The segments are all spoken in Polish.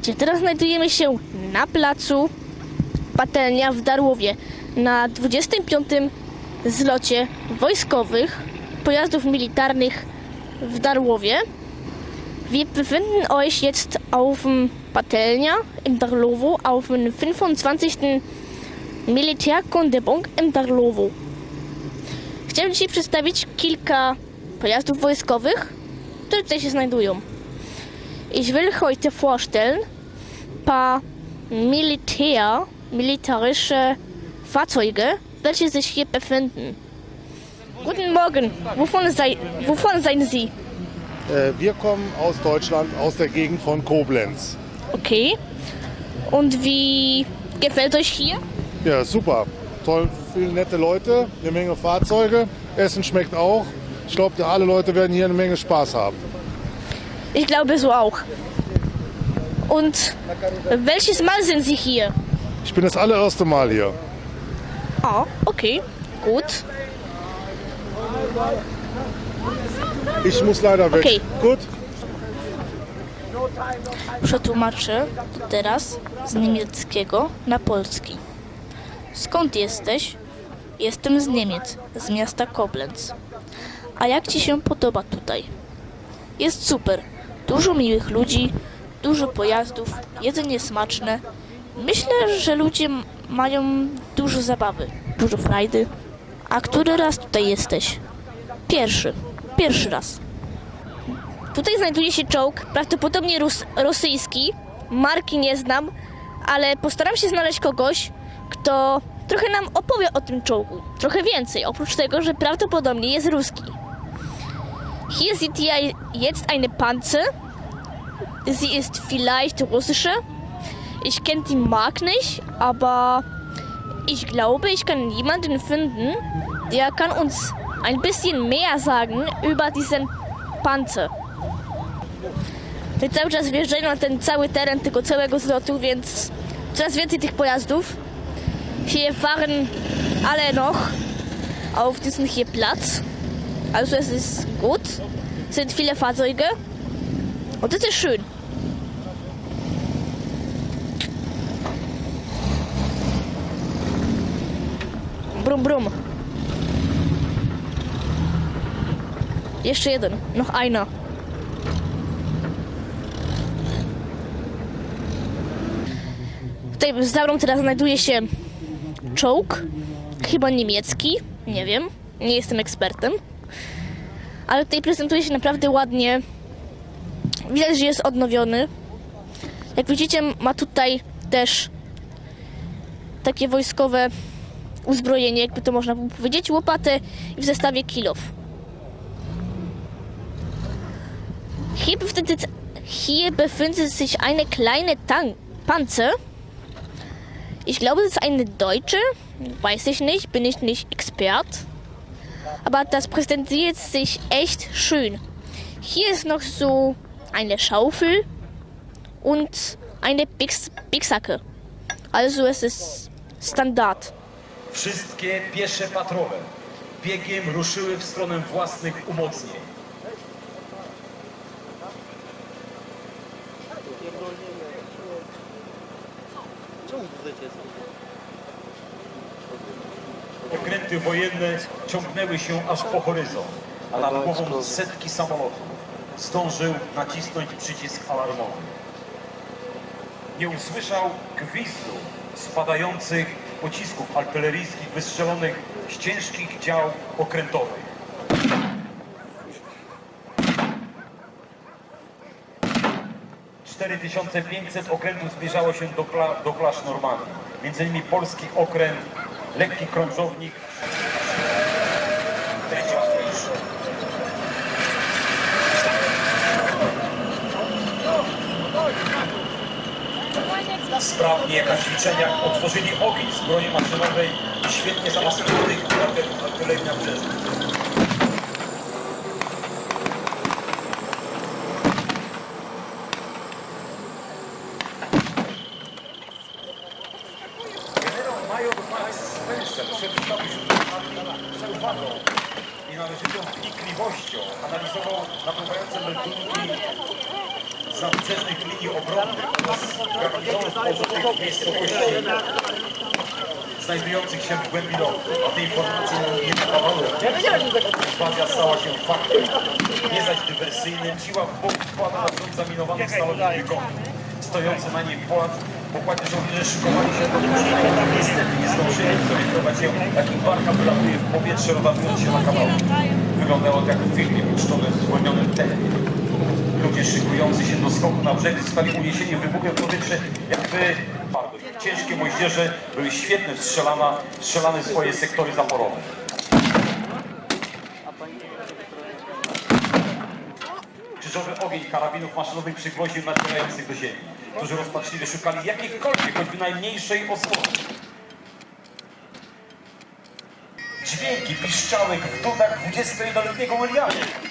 Witajcie, teraz znajdujemy się na placu Patelnia w Darłowie na 25. zlocie wojskowych pojazdów militarnych w Darłowie. Wir befinden euch jetzt auf dem Patelnia im Darlowo auf dem 25. Militärkundepunkt im Darlowo. Chciałem dzisiaj przedstawić kilka pojazdów wojskowych, które tutaj się znajdują. Ich will heute vorstellen paar Militär, militärische Fahrzeuge, welche sich hier befinden. Guten Morgen, wovon, sei, wovon seien Sie? Äh, Wir kommen aus Deutschland, aus der Gegend von Koblenz. Okay. Und wie gefällt euch hier? Ja, super. Toll, viele nette Leute, eine Menge Fahrzeuge. Essen schmeckt auch. Ich glaube, alle Leute werden hier eine Menge Spaß haben. Ich glaube so auch. Und welches Mal sind Sie hier? Ich bin das allererste Mal hier. Ah, okay, gut. Ich muss leider weg. Okay. Gut. Przetłumaczę to teraz z niemieckiego na polski. Skąd jesteś? Jestem z Niemiec, z miasta Koblenz. A jak ci się podoba tutaj? Jest super. Dużo miłych ludzi, dużo pojazdów, jedzenie smaczne. Myślę, że ludzie mają dużo zabawy, dużo frajdy. A który raz tutaj jesteś? Pierwszy. Pierwszy raz. Tutaj znajduje się czołg, prawdopodobnie rus- rosyjski. Marki nie znam, ale postaram się znaleźć kogoś, kto trochę nam opowie o tym czołgu. Trochę więcej, oprócz tego, że prawdopodobnie jest ruski. Hier sieht ihr jetzt eine Panzer. Sie ist vielleicht russische. Ich kenne die Mark nicht, aber ich glaube, ich kann jemanden finden, der kann uns ein bisschen mehr sagen über diesen Panzer. Tutaj cały czas wjeżdżają na ten cały teren tego całego zlotu, więc coraz więcej tych pojazdów. Hier fahren alle noch auf diesen hier Platz. Also es ist gut. Es sind viele Fahrzeuge. Und das ist schön. Brum brum. Jeszcze jeden. Noch einer. Tutaj za mną teraz znajduje się czołg, chyba niemiecki, nie wiem, nie jestem ekspertem, ale tutaj prezentuje się naprawdę ładnie. Widać, że jest odnowiony. Jak widzicie, ma tutaj też takie wojskowe uzbrojenie, jakby to można było powiedzieć, łopatę i w zestawie befindet, hier befindet sich eine kleine Tank Panzer. Ich glaube, das ist eine deutsche. Weiß ich nicht, bin ich nicht Expert. Aber das präsentiert sich echt schön. Hier ist noch so eine Schaufel und eine Bix Bixacke. Also es ist Standard. Wszystkie piesze patrole biegiem ruszyły w stronę własnych umocnień. Wojenne ciągnęły się aż po horyzont, a nad głową setki samolotów. Zdążył nacisnąć przycisk alarmowy. Nie usłyszał gwizdu spadających pocisków artyleryjskich wystrzelonych z ciężkich dział okrętowych. Cztery 4500 okrętów zbliżało się do, pla, do plaż Normandii. Między innymi polski okręt, lekki krążownik. Sprawnie jak na ćwiczeniach otworzyli ogień z broni maszynowej i świetnie zamaskowanych rakietów artylerii przez Generał major Max Spencer przedstawił się z uwagą i należytą wnikliwością analizował napływające meldunki z nadbrzeżnych linii obronnych oraz garnizonów położonych miejscowości znajdujących się w głębi lotu, a te informacje nie wydawały. Inwazja stała się faktem. Nie zaś dywersyjnym. Siła w bok wkłada na front zaminowany stalowy. Stojący na niej płat, pokładzie żołnierze szykowali się do puszczenia. Niestety nie zdążyli zorientować się, jakim barka wylatuje w powietrze, rozładując się na kawałki. Wyglądało to jak w filmie puszczone w zwolnionym tempie. Ludzie szykujący się do skoku na brzeg zostali uniesieni wybuchem w powietrze, jakby ciężkie moździerze były świetne w strzelana, w strzelane swoje sektory zaporowe. Krzyżowy ogień karabinów maszynowych przygwoździł nacierających do ziemi, którzy rozpaczliwie szukali jakiejkolwiek, choćby najmniejszej osłony. Dźwięki piszczałek w dudach 21-letniego Williama.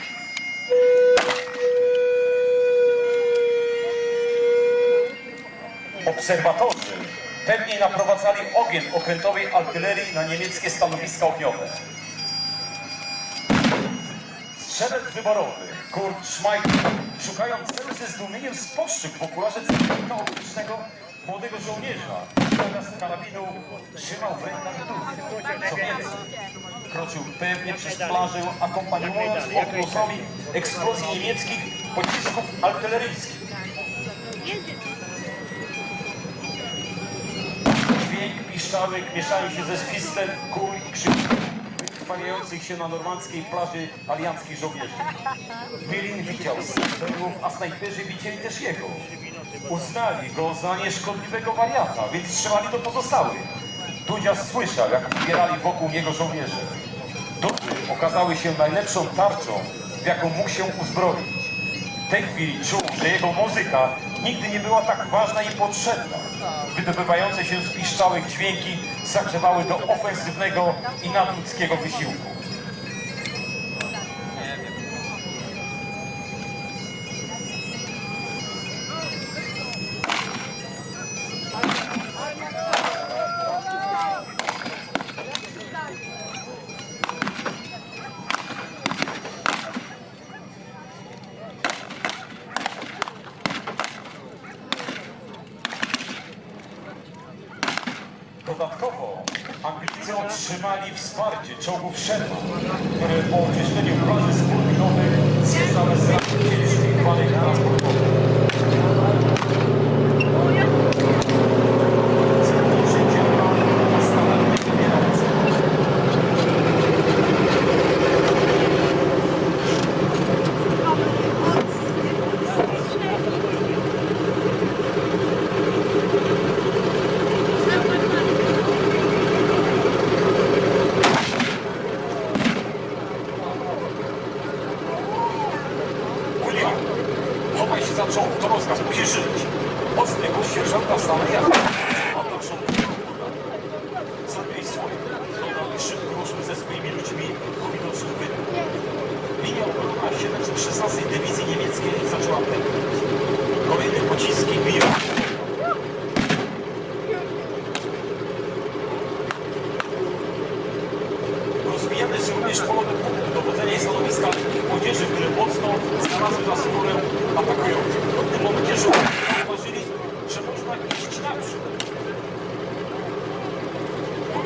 Obserwatorzy pewnie naprowadzali ogień okrętowej artylerii na niemieckie stanowiska ogniowe. Strzelec wyborowy Kurt Schmeichel, szukając celu ze zdumieniem spostrzegł w okularze celownika optycznego młodego żołnierza. Zamiast karabinu trzymał w rękach. Co więcej, kroczył pewnie przez plażę, akompaniując odgłosami eksplozji niemieckich pocisków artyleryjskich. Piszczałek mieszały się ze świstem kul i krzyków wykrwawiających się na normandzkiej plaży alianckich żołnierzy. Wilin widział snajperów, a snajperzy widzieli też jego. Uznali go za nieszkodliwego wariata, więc strzelali do pozostałych. Dudzia słyszał, jak ubierali wokół niego żołnierze. Dudy okazały się najlepszą tarczą, w jaką mógł się uzbroić. W tej chwili czuł, że jego muzyka nigdy nie była tak ważna i potrzebna. Wydobywające się z piszczałych dźwięki zagrzewały do ofensywnego i nadludzkiego wysiłku. Dodatkowo Anglicy otrzymali wsparcie czołgów Sherman, które po oczyszczeniu plaży skurwinowych zjeżdżały z wanek transportowych. Chowaj się za czoło, to rozkaz, musisz żyć. Od tego sierżanta stanę ja.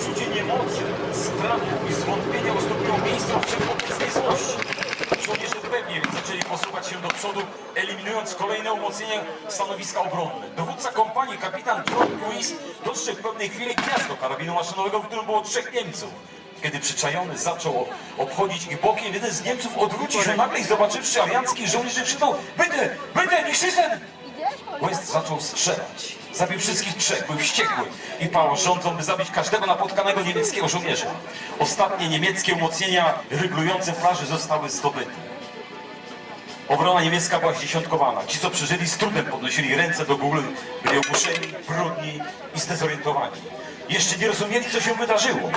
Poczucie niemocy, strachu i zwątpienia ustąpiło miejsca w wszechobecnej złości. Żołnierze pewnie zaczęli posuwać się do przodu, eliminując kolejne umocnienia stanowiska obronne. Dowódca kompanii, kapitan John Lewis, dostrzegł w pewnej chwili gniazdo karabinu maszynowego, w którym było trzech Niemców. Kiedy przyczajony zaczął obchodzić ich bokiem, jeden z Niemców odwrócił się nagle i zobaczywszy alianckich żołnierzy krzyknął Będę! Będę! Nie ten! West zaczął strzelać. Zabił wszystkich trzech, był wściekły i pał rządzą, by zabić każdego napotkanego niemieckiego żołnierza. Ostatnie niemieckie umocnienia ryglujące plaży zostały zdobyte. Obrona niemiecka była zdziesiątkowana. Ci, co przeżyli, z trudem podnosili ręce do góry, byli opuszczeni, brudni i zdezorientowani. Jeszcze nie rozumieli, co się wydarzyło.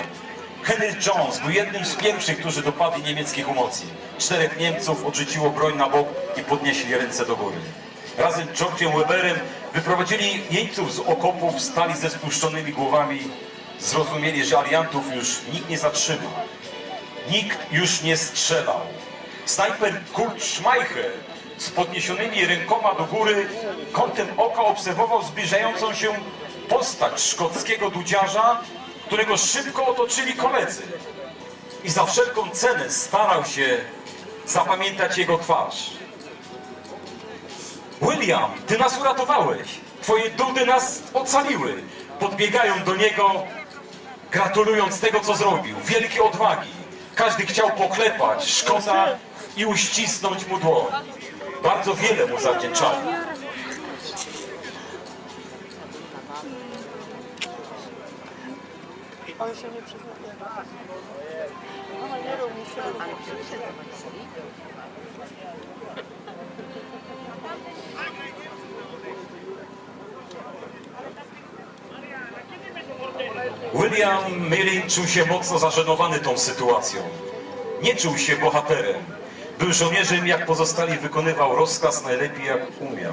Henry Jones był jednym z pierwszych, którzy dopadli niemieckich umocnień. Czterech Niemców odrzuciło broń na bok i podnieśli ręce do góry. Razem z George'em Weberem wyprowadzili jeńców z okopów, stali ze spuszczonymi głowami. Zrozumieli, że aliantów już nikt nie zatrzyma. Nikt już nie strzelał. Snajper Kurt Schmeichel z podniesionymi rękoma do góry, kątem oka obserwował zbliżającą się postać szkockiego dudziarza, którego szybko otoczyli koledzy. I za wszelką cenę starał się zapamiętać jego twarz. William, ty nas uratowałeś. Twoje dudy nas ocaliły. Podbiegają do niego, gratulując tego, co zrobił. Wielkiej odwagi. Każdy chciał poklepać Szkota i uścisnąć mu dłoń. Bardzo wiele mu zawdzięczali. William Millin czuł się mocno zażenowany tą sytuacją. Nie czuł się bohaterem. Był żołnierzem, jak pozostali wykonywał rozkaz najlepiej jak umiał.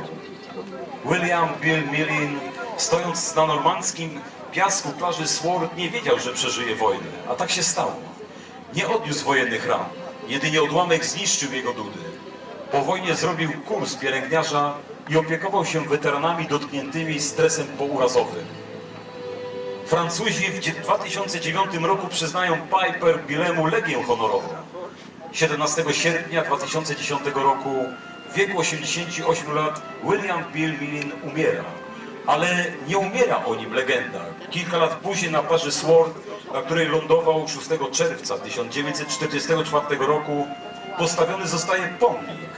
William Bill Millin, stojąc na normandzkim piasku plaży Sword, nie wiedział, że przeżyje wojnę. A tak się stało. Nie odniósł wojennych ran. Jedynie odłamek zniszczył jego dudy. Po wojnie zrobił kurs pielęgniarza i opiekował się weteranami dotkniętymi stresem pourazowym. Francuzi w dzie- 2009 roku przyznają Piper Billemu Legię Honorową. 17 sierpnia 2010 roku w wieku 88 lat William Bill Millin umiera. Ale nie umiera o nim legenda. Kilka lat później na plaży Sword, na której lądował 6 czerwca 1944 roku, postawiony zostaje pomnik.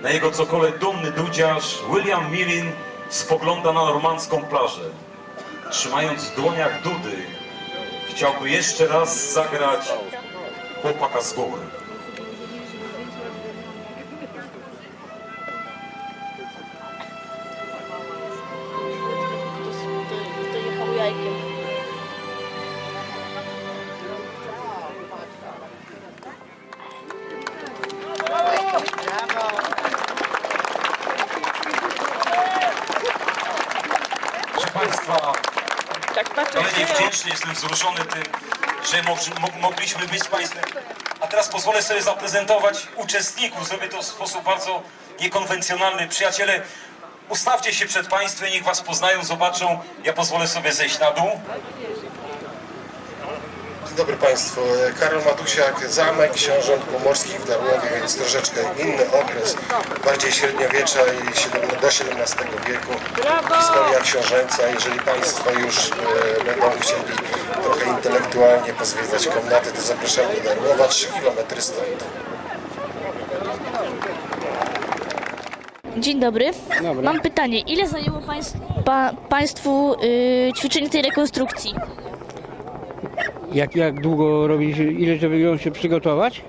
Na jego cokole dumny dudziarz William Millin spogląda na normandzką plażę trzymając w dłoniach dudy, chciałby jeszcze raz zagrać chłopaka z góry. Tak patrzę, szalenie wdzięczny jestem, wzruszony tym, że mo- mo- mogliśmy być Państwem. A teraz pozwolę sobie zaprezentować uczestników. Zrobię to w sposób bardzo niekonwencjonalny. Przyjaciele, ustawcie się przed Państwem, niech Was poznają, zobaczą. Ja pozwolę sobie zejść na dół. Dzień dobry Państwu. Karol Matusiak, zamek książąt pomorskich w Darłowie, więc troszeczkę inny okres, bardziej średniowiecza i do XVII wieku. Historia książęca. Jeżeli Państwo już e, będą chcieli trochę intelektualnie pozwiedzać komnaty, to zapraszam do Darłowa, 3 km stąd. Dzień dobry. Dobry. Mam pytanie. Ile zajęło państw, pa, Państwu y, ćwiczenie tej rekonstrukcji? Jak, jak długo robić, ile żeby ją się przygotować?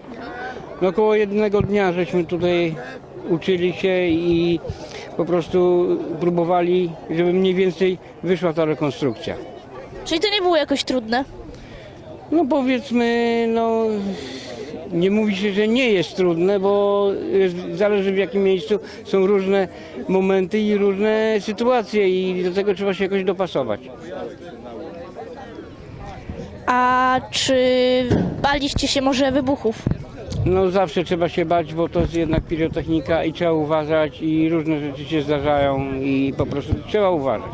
No około jednego dnia żeśmy tutaj uczyli się i po prostu próbowali, żeby mniej więcej wyszła ta rekonstrukcja. Czyli to nie było jakoś trudne? No powiedzmy, no nie mówi się, że nie jest trudne, bo zależy w jakim miejscu są różne momenty i różne sytuacje i do tego trzeba się jakoś dopasować. A czy baliście się może wybuchów? No zawsze trzeba się bać, bo to jest jednak pirotechnika i trzeba uważać i różne rzeczy się zdarzają i po prostu trzeba uważać.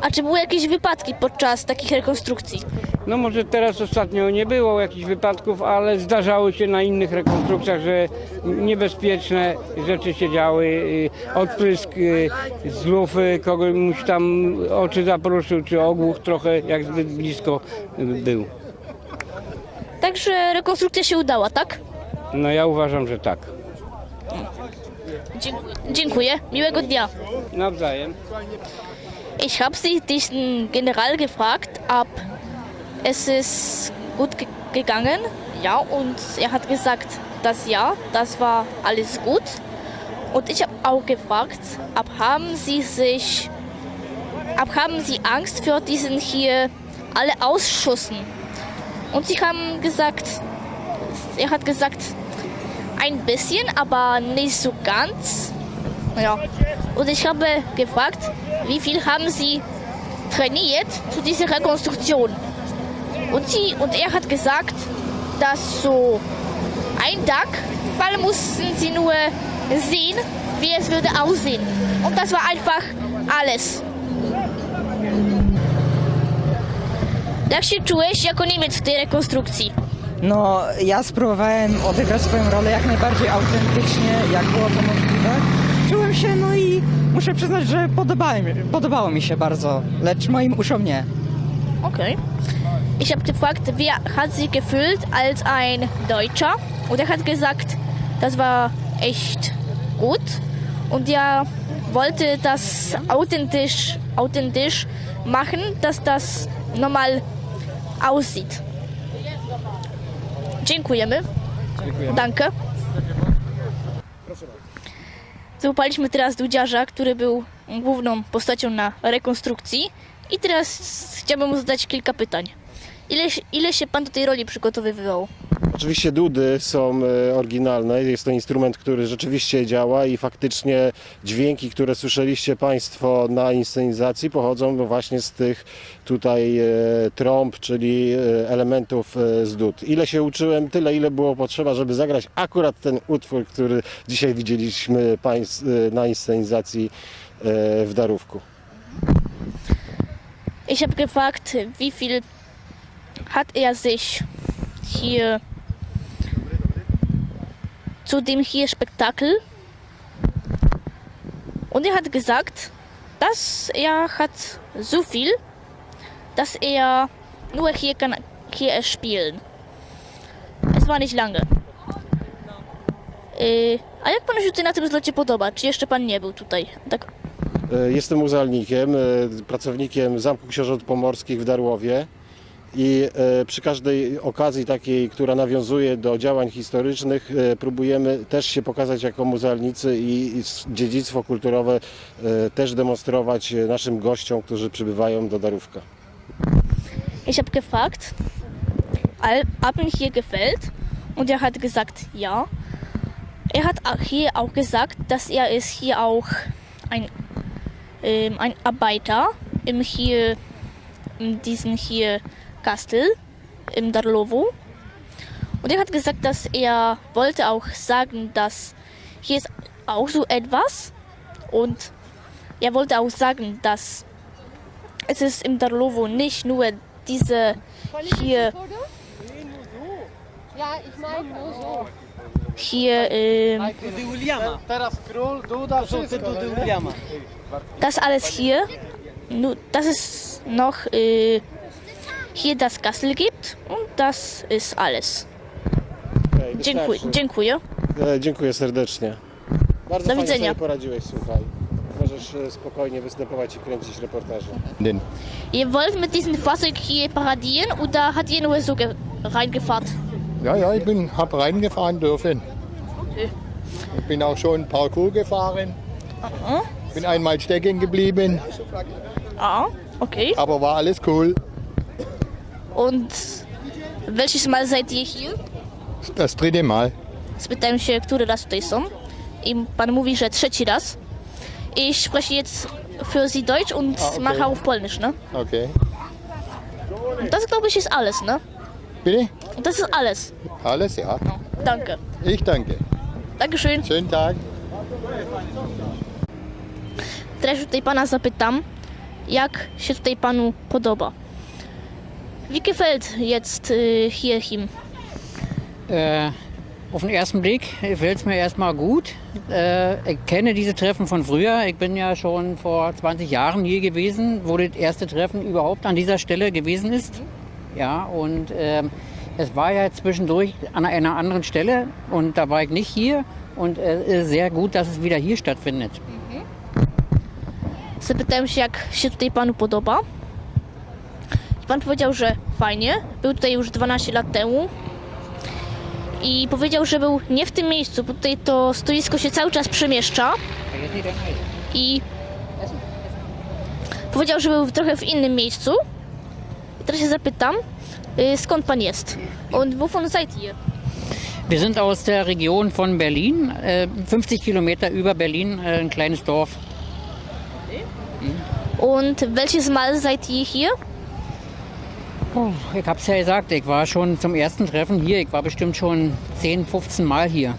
A czy były jakieś wypadki podczas takich rekonstrukcji? No może teraz ostatnio nie było jakichś wypadków, ale zdarzały się na innych rekonstrukcjach, że niebezpieczne rzeczy się działy. y, Odprysk y, z lufy, komuś tam oczy zaproszył, czy ogłuch trochę jak zbyt blisko y, był. Także rekonstrukcja się udała, tak? No ja uważam, że tak. Dziękuję. Dziękuję. Miłego dnia. Nawzajem. Ich habe Sie, diesen General, gefragt, ob es ist gut ge gegangen. Ja, und er hat gesagt, dass ja, das war alles gut. Und ich habe auch gefragt, ob haben Sie sich, ob haben Sie Angst vor diesen hier alle Ausschüssen? Und Sie haben gesagt, er hat gesagt, ein bisschen, aber nicht so ganz. Ja. Und ich habe gefragt, wie viel haben Sie trainiert zu dieser Rekonstruktion? Und, sie, und er hat gesagt, dass so ein Tag Ball mussten sie nur sehen, wie es würde aussehen. Und das war einfach alles. Jak się czułeś jako Niemiec w tej rekonstrukcji? No, ja spróbowałem odegrać swoją rolę jak najbardziej autentycznie, jak było to możliwe. Muszę przyznać, że podobałem, podobało mi się bardzo, lecz moim uszom nie. Okay. Ich habe gefragt, wer hat sich gefühlt als ein Deutscher? Und er hat gesagt, das war echt gut. Und er wollte das authentisch, authentisch machen, dass das normal aussieht. Dziękujemy. Danke. Złapaliśmy teraz Dudziarza, który był główną postacią na rekonstrukcji. I teraz chciałbym mu zadać kilka pytań. Ile, ile się pan do tej roli przygotowywał? Oczywiście dudy są e, oryginalne. Jest to instrument, który rzeczywiście działa i faktycznie dźwięki, które słyszeliście Państwo na inscenizacji pochodzą właśnie z tych tutaj e, trąb, czyli e, elementów z dud. Ile się uczyłem, tyle ile było potrzeba, żeby zagrać akurat ten utwór, który dzisiaj widzieliśmy na inscenizacji w Darówku. Ich habe gefragt, wie viel hat er sich hier zu dem hier Spektakel? Und er hat gesagt, dass er hat so viel, dass er nur hier kann hier spielen. Es war nicht lange. Yy, a jak panu się na tym zlocie podoba? Czy jeszcze pan nie był tutaj? Tak E, Jestem muzealnikiem, e, pracownikiem Zamku Książąt Pomorskich w Darłowie i e, przy każdej okazji takiej, która nawiązuje do działań historycznych, e, próbujemy też się pokazać jako muzealnicy i dziedzictwo kulturowe e, też demonstrować naszym gościom, którzy przybywają do Darówka. Ich habe gefragt, ob ihm hier gefällt und er hat gesagt ja. Er hat hier auch gesagt, dass er ist hier auch ein, ähm, ein Arbeiter im hier in diesen hier Kastel im Darlowo. Und er hat gesagt, dass er wollte auch sagen, dass hier ist auch so etwas und er wollte auch sagen, dass es ist im Darlowo nicht nur diese hier, Ja, ich meine nur so. hier ähm, das alles hier, nur, dass es noch äh, hier das Kastel gibt und das ist alles. Dziękuję. dziękuję. E, Dziękuję serdecznie. Bardzo Do fajnie widzenia. sobie poradziłeś, słuchaj. Możesz e, spokojnie występować i kręcić reportaże. Ihr wollt mit diesem Fahrzeug hier paradieren oder hat ihr nur so ge- reingefahren? Ja, ja, ich bin, hab reingefahren dürfen. Okay. Ich bin auch schon Parkour gefahren. Bin einmal stecken geblieben, Ah, okay. aber war alles cool. Und welches Mal seid ihr hier? Das dritte Mal. Spytałem się, który raz tutaj są. I pan mówi, że trzeci raz. Ich spreche jetzt für Sie Deutsch und Ah, okay. mache auf Polnisch, ne? Okay. Und das, glaube ich, ist alles, ne? Bitte? Und das ist alles. Alles, ja. Danke. Ich danke. Dankeschön. Schönen Tag. Teraz tutaj pana zapytam, jak się tutaj panu podoba. Wie gefällt jetzt äh, hier ihm? Äh, auf den ersten Blick gefällt es mir erstmal gut. Äh, ich kenne diese Treffen von früher. Ich bin ja schon vor 20 Jahren hier gewesen, wo das erste Treffen überhaupt an dieser Stelle gewesen ist. Ja, und ähm, es war ja zwischendurch an einer anderen Stelle und da war ich nicht hier. Und es äh, ist sehr gut, dass es wieder hier stattfindet. Zapytałem się, jak się tutaj panu podoba. Pan powiedział, że fajnie. Był tutaj już 12 lat temu. I powiedział, że był nie w tym miejscu, bo tutaj to stoisko się cały czas przemieszcza. I powiedział, że był trochę w innym miejscu. I teraz się zapytam, y, skąd pan jest? Und wovon seid ihr? Wir sind aus der Region von Berlin, äh, 50 Kilometer über Berlin, äh, ein kleines Dorf. Und welches Mal seid ihr hier? Ich habe es ja gesagt, ich war schon zum ersten Treffen hier. Ich war bestimmt schon 10, 15 Mal hier.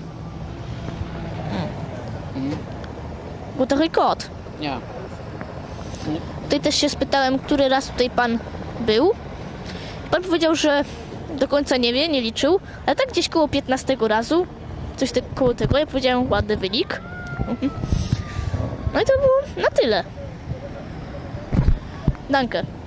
Hm. Guter rekord. Ja. Tutaj też się spytałem, który raz tutaj pan był. Pan powiedział, że do końca nie wie, nie liczył, ale tak gdzieś koło 15 razu, coś te, koło tego. Ja powiedziałem ładny wynik. Mhm. No i to było na tyle. Danke.